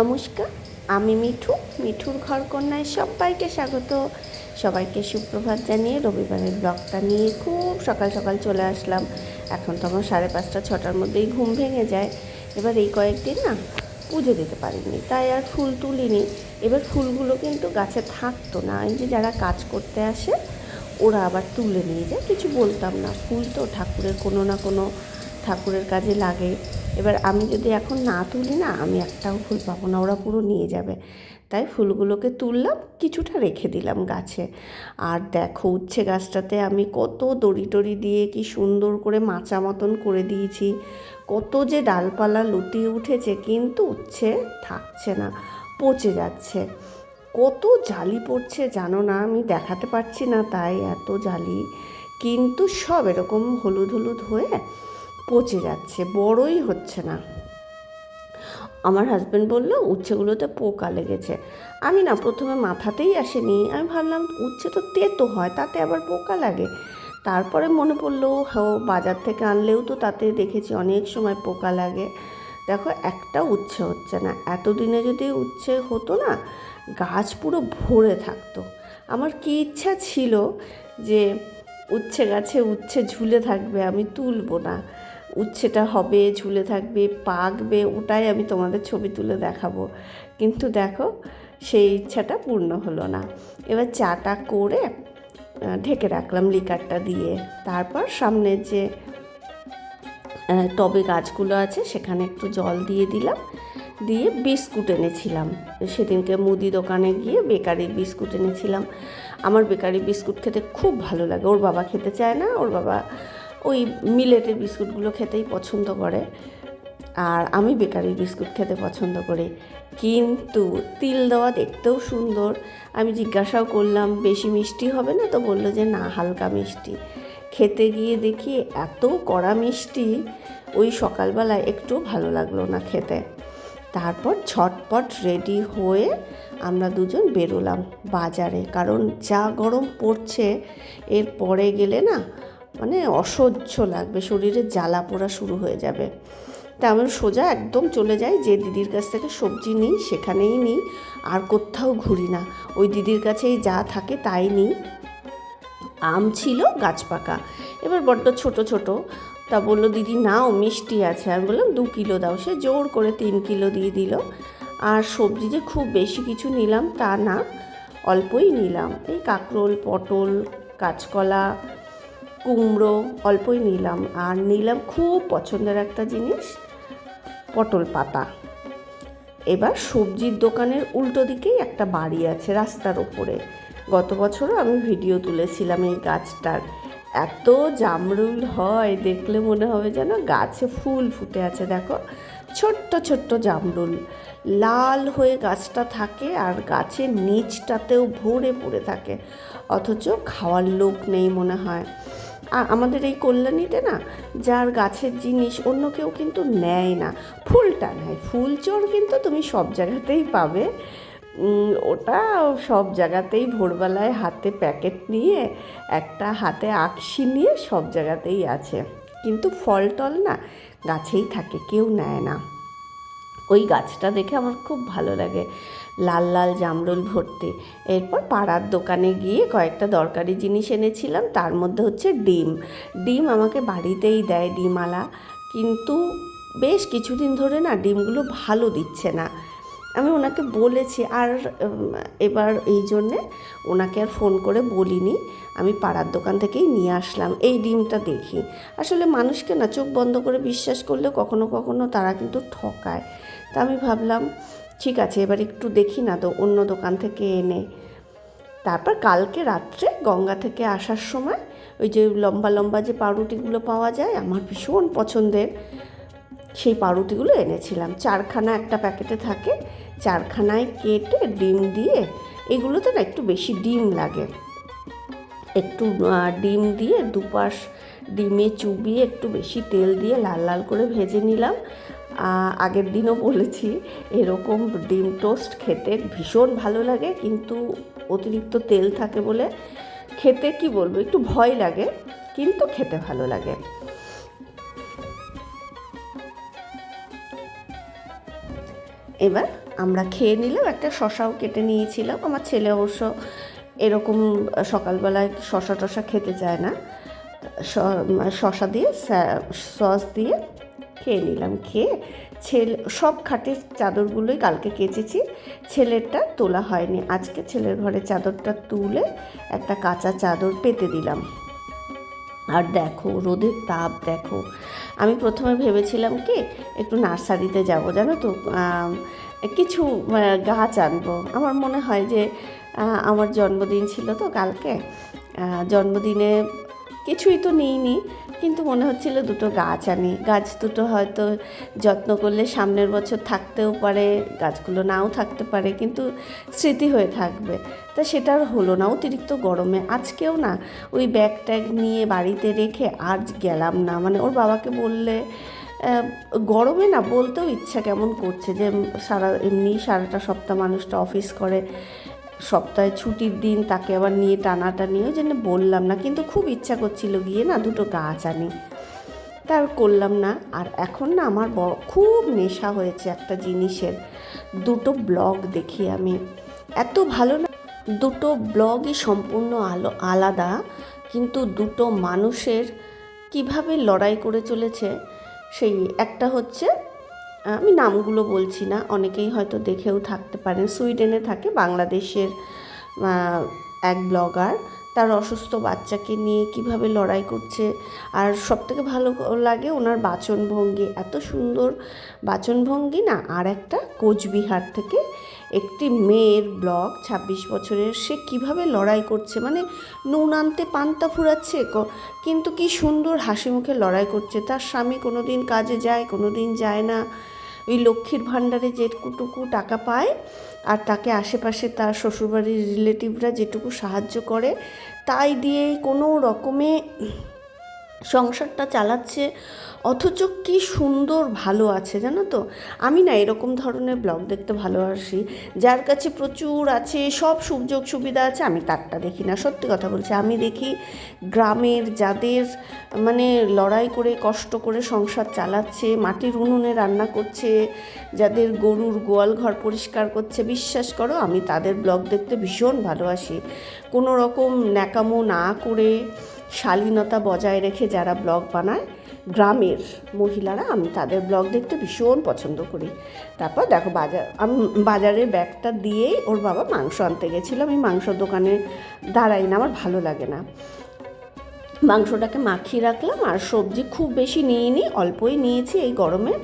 নমস্কার, আমি মিঠু, মিঠুর ঘর কন্যায় সবাইকে স্বাগত। সবাইকে সুপ্রভাত জানিয়ে রবিবারের ব্লগটা নিয়ে খুব সকাল সকাল চলে আসলাম। এখন তো আমার সাড়ে পাঁচটা, ছটার মধ্যেই ঘুম ভেঙে যায়। এবার এই কয়েকদিন না পুজো দিতে পারিনি, তাই আর ফুল তুলিনি। এবার ফুলগুলো কিন্তু গাছে থাকতো না, এই যে যারা কাজ করতে আসে, ওরা আবার তুলে নিয়ে যায়। কিছু বলতাম না, ফুল তো ঠাকুরের কোনো না কোনো ঠাকুরের কাজে লাগে। এবার আমি যদি এখন না তুলি না, আমি একটাও ফুল পাবো না, ওরা পুরো নিয়ে যাবে। তাই ফুলগুলোকে তুললাম, কিছুটা রেখে দিলাম গাছে। আর দেখো উচ্ছে গাছটাতে আমি কত দড়ি টড়ি দিয়ে কি সুন্দর করে মাচা মতন করে দিয়েছি। কত যে ডালপালা লুটিয়ে উঠেছে, কিন্তু উচ্ছে থাকছে না, পচে যাচ্ছে। কত জালি পড়ছে, জানো না, আমি দেখাতে পারছি না তাই এত জালি। কিন্তু সব এরকম হলুদ হলুদ হয়ে পচে যাচ্ছে, বড়ই হচ্ছে না। আমার হাজব্যান্ড বলল, উচ্ছেগুলোতে পোকা লেগেছে। আমি না, প্রথমে মাথাতেই আসেনি। আমি ভাবলাম, উচ্ছে তো তেতো হয়, তাতে আবার পোকা লাগে। তারপরে মনে পড়ল, হো, বাজার থেকে আনলেও তো তাতে দেখেছি অনেক সময় পোকা লাগে। দেখো, একটা উচ্ছে হচ্ছে না। এতদিনে যদি উচ্ছে হতো না, গাছ পুরো ভরে থাকতো। আমার কি ইচ্ছা ছিল যে উচ্ছে গাছে উচ্ছে ঝুলে থাকবে, আমি তুলবো না। উচ্ছেটা হবে, ঝুলে থাকবে, পাকবে, ওটাই আমি তোমাদের ছবি তুলে দেখাবো। কিন্তু দেখো, সেই ইচ্ছাটা পূর্ণ হলো না। এবার চাটা করে ঢেকে রাখলাম লিকারটা দিয়ে। তারপর সামনের যে টবে গাছগুলো আছে, সেখানে একটু জল দিয়ে দিলাম। দিয়ে বিস্কুট এনেছিলাম। সেদিনকে মুদি দোকানে গিয়ে বেকারির বিস্কুট এনেছিলাম। আমার বেকারি বিস্কুট খেতে খুব ভালো লাগে। ওর বাবা খেতে চায় না, ওর বাবা ওই মিলেটের বিস্কুটগুলো খেতেই পছন্দ করে। আর আমি বেকারির বিস্কুট খেতে পছন্দ করি। কিন্তু তিল দেওয়া দেখতেও সুন্দর। আমি জিজ্ঞাসাও করলাম, বেশি মিষ্টি হবে না? তো বলল যে, না, হালকা মিষ্টি। খেতে গিয়ে দেখি এত কড়া মিষ্টি, ওই সকালবেলায় একটু ভালো লাগল না খেতে। তারপর ঝটপট রেডি হয়ে আমরা দুজন বেরোলাম বাজারে। কারণ যা গরম পড়ছে এর পরে গেলে না মানে অসহ্য লাগবে, শরীরে জ্বালা পোড়া শুরু হয়ে যাবে। তা আমি সোজা একদম চলে যাই, যে দিদির কাছ থেকে সবজি নিই, সেখানেই নিই, আর কোথাও ঘুরি না। ওই দিদির কাছেই যা থাকে তাই নিই। আম ছিল, গাছ পাকা। এবার বড্ড ছোট ছোট। তা বলল, দিদি, নাও, মিষ্টি আছে। আমি বললাম, দু কিলো দাও। সে জোর করে তিন কিলো দিয়ে দিল। আর সবজি যে খুব বেশি কিছু নিলাম তা না, অল্পই নিলাম। এই কাঁকরোল, পটল, কাঁচকলা কুমড়ো অল্পই নিলাম। আর নিলাম খুব পছন্দের একটা জিনিস, পটল পাতা। এবার সবজির দোকানের উল্টো দিকেই একটা বাড়ি আছে রাস্তার ওপরে। গত বছরও আমি ভিডিও তুলেছিলাম এই গাছটার। এত জামরুল হয়, দেখলে মনে হবে যেন গাছে ফুল ফুটে আছে, দেখো। ছোট্ট ছোট্ট জামরুল। লাল হয়ে গাছটা থাকে আর গাছের নিচটাতেও ভরে পড়ে থাকে। অথচ খাওয়ার লোক নেই মনে হয়। আমাদের এই কল্যাণীতে না, যার গাছের জিনিস অন্য কেউ কিন্তু নেয় না। ফুলটা নেয়। ফুল চোর কিন্তু তুমি সব জায়গাতেই পাবে। ওটা সব জায়গাতেই ভোরবেলায় হাতে প্যাকেট নিয়ে, একটা হাতে আকশি নিয়ে সব জায়গাতেই আছে। কিন্তু ফল টল না, গাছেই থাকে, কেউ নেয় না। ওই গাছটা দেখে আমার খুব ভালো লাগে। লাল লাল জামরুল ভর্তি। এরপর পাড়ার দোকানে গিয়ে কয়েকটা দরকারি জিনিস এনেছিলাম, তার মধ্যে হচ্ছে ডিম। ডিম আমাকে বাড়িতেই দেয় ডিমালা কিন্তু বেশ কিছুদিন ধরে না ডিমগুলো ভালো দিচ্ছে না। আমি ওনাকে বলেছি আর এবার এই জন্যে ওনাকে আর ফোন করে বলিনি। আমি পাড়ার দোকান থেকেই নিয়ে আসলাম। এই ডিমটা দেখি। আসলে মানুষকে না চোখ বন্ধ করে বিশ্বাস করলেও কখনো কখনো তারা কিন্তু ঠকায়। তা আমি ভাবলাম, ঠিক আছে, এবার একটু দেখি না তো অন্য দোকান থেকে এনে। তারপর কালকে রাত্রে গঙ্গা থেকে আসার সময় ওই যে লম্বা লম্বা যে পাউরুটিগুলো পাওয়া যায়, আমার ভীষণ পছন্দের। সেই পাউরুটিগুলো এনেছিলাম। চারখানা একটা প্যাকেটে থাকে, চারখানায় কেটে ডিম দিয়ে, এগুলোতে না একটু বেশি ডিম লাগে। একটু ডিম দিয়ে দুপাশ ডিমে চুবিয়ে একটু বেশি তেল দিয়ে লাল লাল করে ভেজে নিলাম। আগের দিনও বলেছি, এরকম ডিম টোস্ট খেতে ভীষণ ভালো লাগে, কিন্তু অতিরিক্ত তেল থাকে বলে খেতে কি বলব, একটু ভয় লাগে, কিন্তু খেতে ভালো লাগে। এবার আমরা খেয়ে নিলাম, একটা শশাও কেটে নিয়েছিলাম। আমার ছেলে অবশ্য এরকম সকালবেলায় শশা টশা খেতে চায় না। শ- শশা দিয়ে সস দিয়ে খেয়ে নিলাম, খেয়ে ছেলে, সব খাটের চাদরগুলোই কালকে কেচেছি। ছেলেরটা তোলা হয়নি। আজকে ছেলের ঘরে চাদরটা তুলে একটা কাঁচা চাদর পেতে দিলাম। আর দেখো, রোদের তাপ দেখো। আমি প্রথমে ভেবেছিলাম কি, একটু নার্সারিতে যাব, জানো তো? কিছু গাছ আনব। আমার মনে হয় যে আমার জন্মদিন ছিল তো কালকে। জন্মদিনে কিছুই তো নিইনি। কিন্তু মনে হচ্ছিল দুটো গাছ আনি। গাছ দুটো হয়তো যত্ন করলে সামনের বছর থাকতেও পারে, গাছগুলো নাও থাকতে পারে, কিন্তু স্মৃতি হয়ে থাকবে। তা সেটা আর হলো না, অতিরিক্ত গরমে। আজকেও না, ওই ব্যাগ ট্যাগ নিয়ে বাড়িতে রেখে আর গেলাম না। মানে ওর বাবাকে বললে গরমে না বলতেও ইচ্ছা কেমন করছে যে সারা, এমনি সারাটা সপ্তাহ মানুষটা অফিস করে। সপ্তাহে ছুটির দিন তাকে আবার নিয়ে টানাটানি, ওই জন্য বললাম না, কিন্তু খুব ইচ্ছা করছিল গিয়ে না দুটো গাছ আনি। তার করলাম না, আর এখন না আমার খুব নেশা হয়েছে একটা জিনিসের। দুটো ব্লগ দেখি আমি। এত ভালো না, দুটো ব্লগই সম্পূর্ণ আলো, আলাদা, কিন্তু দুটো মানুষের কীভাবে লড়াই করে চলেছে, সেই একটা হচ্ছে আমি নামগুলো বলছি না, অনেকেই হয়তো দেখেও থাকতে পারেন। সুইডেনে থাকে বাংলাদেশের এক ব্লগার। তার অসুস্থ বাচ্চাকে নিয়ে কীভাবে লড়াই করছে। আর সবথেকে ভালো লাগে ওনার বাচনভঙ্গি। এত সুন্দর বাচনভঙ্গি না, আর একটা কোচবিহার থেকে একটি মেয়ের ব্লগ ছাব্বিশ বছরের, সে কীভাবে লড়াই করছে। মানে নুন আনতে পান্তা ফুরাচ্ছে কিন্তু কি সুন্দর হাসি মুখে লড়াই করছে। তার স্বামী কোনো দিন কাজে যায় কোনো দিন যায় না। ওই লক্ষ্মীর ভাণ্ডারে যেটুকু টাকা পায় আর তাকে আশেপাশে তার শ্বশুরবাড়ির রিলেটিভরা যেটুকু সাহায্য করে, তাই দিয়ে কোনো রকমে সংসারটা চালাচ্ছে, অথচ কি সুন্দর ভালো আছে জানো তো? আমি না এরকম ধরনের ব্লগ দেখতে ভালোবাসি, যার কাছে প্রচুর আছে, সব সুযোগ সুবিধা আছে, আমি তারটা দেখি না। সত্যি কথা বলছি, আমি দেখি গ্রামের যাদের মানে লড়াই করে, কষ্ট করে সংসার চালাচ্ছে, মাটির উনুনে রান্না করছে, যাদের গরুর গোয়াল ঘর পরিষ্কার করছে, বিশ্বাস করো, আমি তাদের ব্লগ দেখতে ভীষণ ভালোবাসি। কোনো রকম ন্যাকামো না করে শালীনতা বজায় রেখে যারা ব্লগ বানায়, গ্রামের মহিলারা, আমি তাদের ব্লগ দেখতে ভীষণ পছন্দ করি। তারপর দেখো বাজার আমি বাজারের ব্যাগটা দিয়েই ওর বাবা মাংস আনতে গেছিল, আমি মাংস দোকানে দাঁড়াই না, আমার ভালো লাগে না। মাংসটাকে মাখিয়ে রাখলাম, আর সবজি খুব বেশি নিইনি, অল্পই নিয়েছি এই গরমে,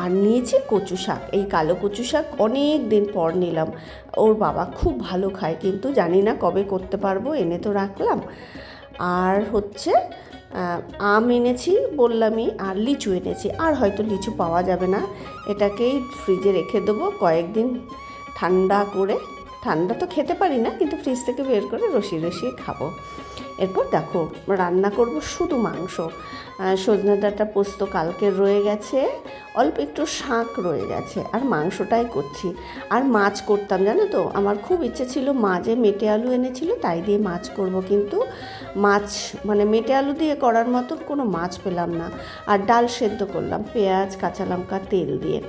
আর নিয়েছি কচু শাক, এই কালো কচু শাক অনেক দিন পর নিলাম। ওর বাবা খুব ভালো খায়, কিন্তু জানি না কবে করতে পারব, এনে তো রাখলাম। আর হচ্ছে আম এনেছি, বললামই, আর লিচু এনেছি। আর হয়তো লিচু পাওয়া যাবে না। এটাকেই ফ্রিজে রেখে দেবো। কয়েকদিন ঠান্ডা করে ঠান্ডা তো খেতে পারি না, কিন্তু ফ্রিজ থেকে বের করে রসিয়ে রসিয়ে খাব। এরপর দেখো, রান্না করব শুধু মাংস। সজনে ডাঁটা পোস্ত কালকের রয়ে গেছে, অল্প একটু শাক রয়ে গেছে, আর মাংসটাই করছি। আর মাছ করতাম, জানো তো? আমার খুব ইচ্ছে ছিল মাঝে মেটে আলু এনেছিল, তাই দিয়ে মাছ করব, কিন্তু মাছ মানে মেটে আলু দিয়ে করার মতন কোনো মাছ পেলাম না। আর ডাল সেদ্ধ করলাম, পেঁয়াজ, কাঁচা লঙ্কা, তেল দিয়ে।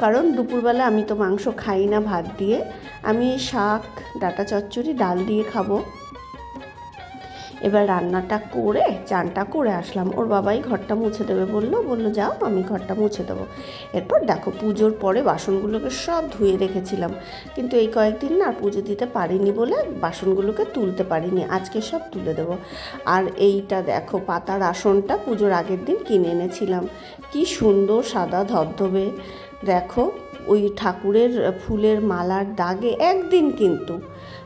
কারণ দুপুরবেলা আমি তো মাংস খাই না ভাত দিয়ে। আমি শাক, ডাটা চচ্চড়ি, ডাল দিয়ে খাব। এবার রান্নাটা করে, চানটা করে আসলাম। ওর বাবাই ঘরটা মুছে দেবে বলল। বলল, যাও, আমি ঘরটা মুছে দেবো। এরপর দেখো, পুজোর পরে বাসনগুলোকে সব ধুয়ে রেখেছিলাম। কিন্তু এই কয়েকদিন না আর পুজো দিতে পারিনি বলে বাসনগুলোকে তুলতে পারিনি। আজকে সব তুলে দেবো। আর এইটা দেখো, পাতার আসনটা পুজোর আগের দিন কিনে এনেছিলাম। কি সুন্দর সাদা ধবধবে। দেখো, ওই ঠাকুরের ফুলের মালার দাগে একদিন কিন্তু,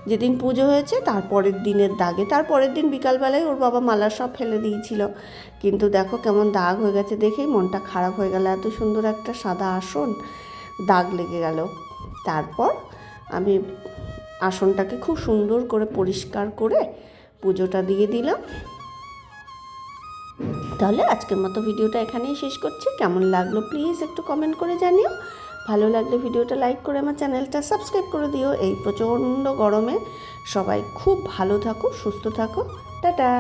যেদিন পুজো হয়েছে তারপরের দিনের দাগে তারপরের দিন বিকালবেলায় ওর বাবা মালা সব ফেলে দিয়েছিল। কিন্তু দেখো কেমন দাগ হয়ে গেছে দেখেই মনটা খারাপ হয়ে গেল, এত সুন্দর একটা সাদা আসন দাগ লেগে গেল। তারপর আমি আসনটাকে খুব সুন্দর করে পরিষ্কার করে পুজোটা দিয়ে দিলাম। তাহলে আজকের মতো ভিডিওটা এখানেই শেষ করছি। কেমন লাগল প্লিজ একটু কমেন্ট করে জানিও। ভালো লাগলে ভিডিওটা লাইক করে আমার চ্যানেলটা সাবস্ক্রাইব করে দিও। এই প্রচণ্ড গরমে সবাই খুব ভালো থাকো, সুস্থ থাকো। টাটা!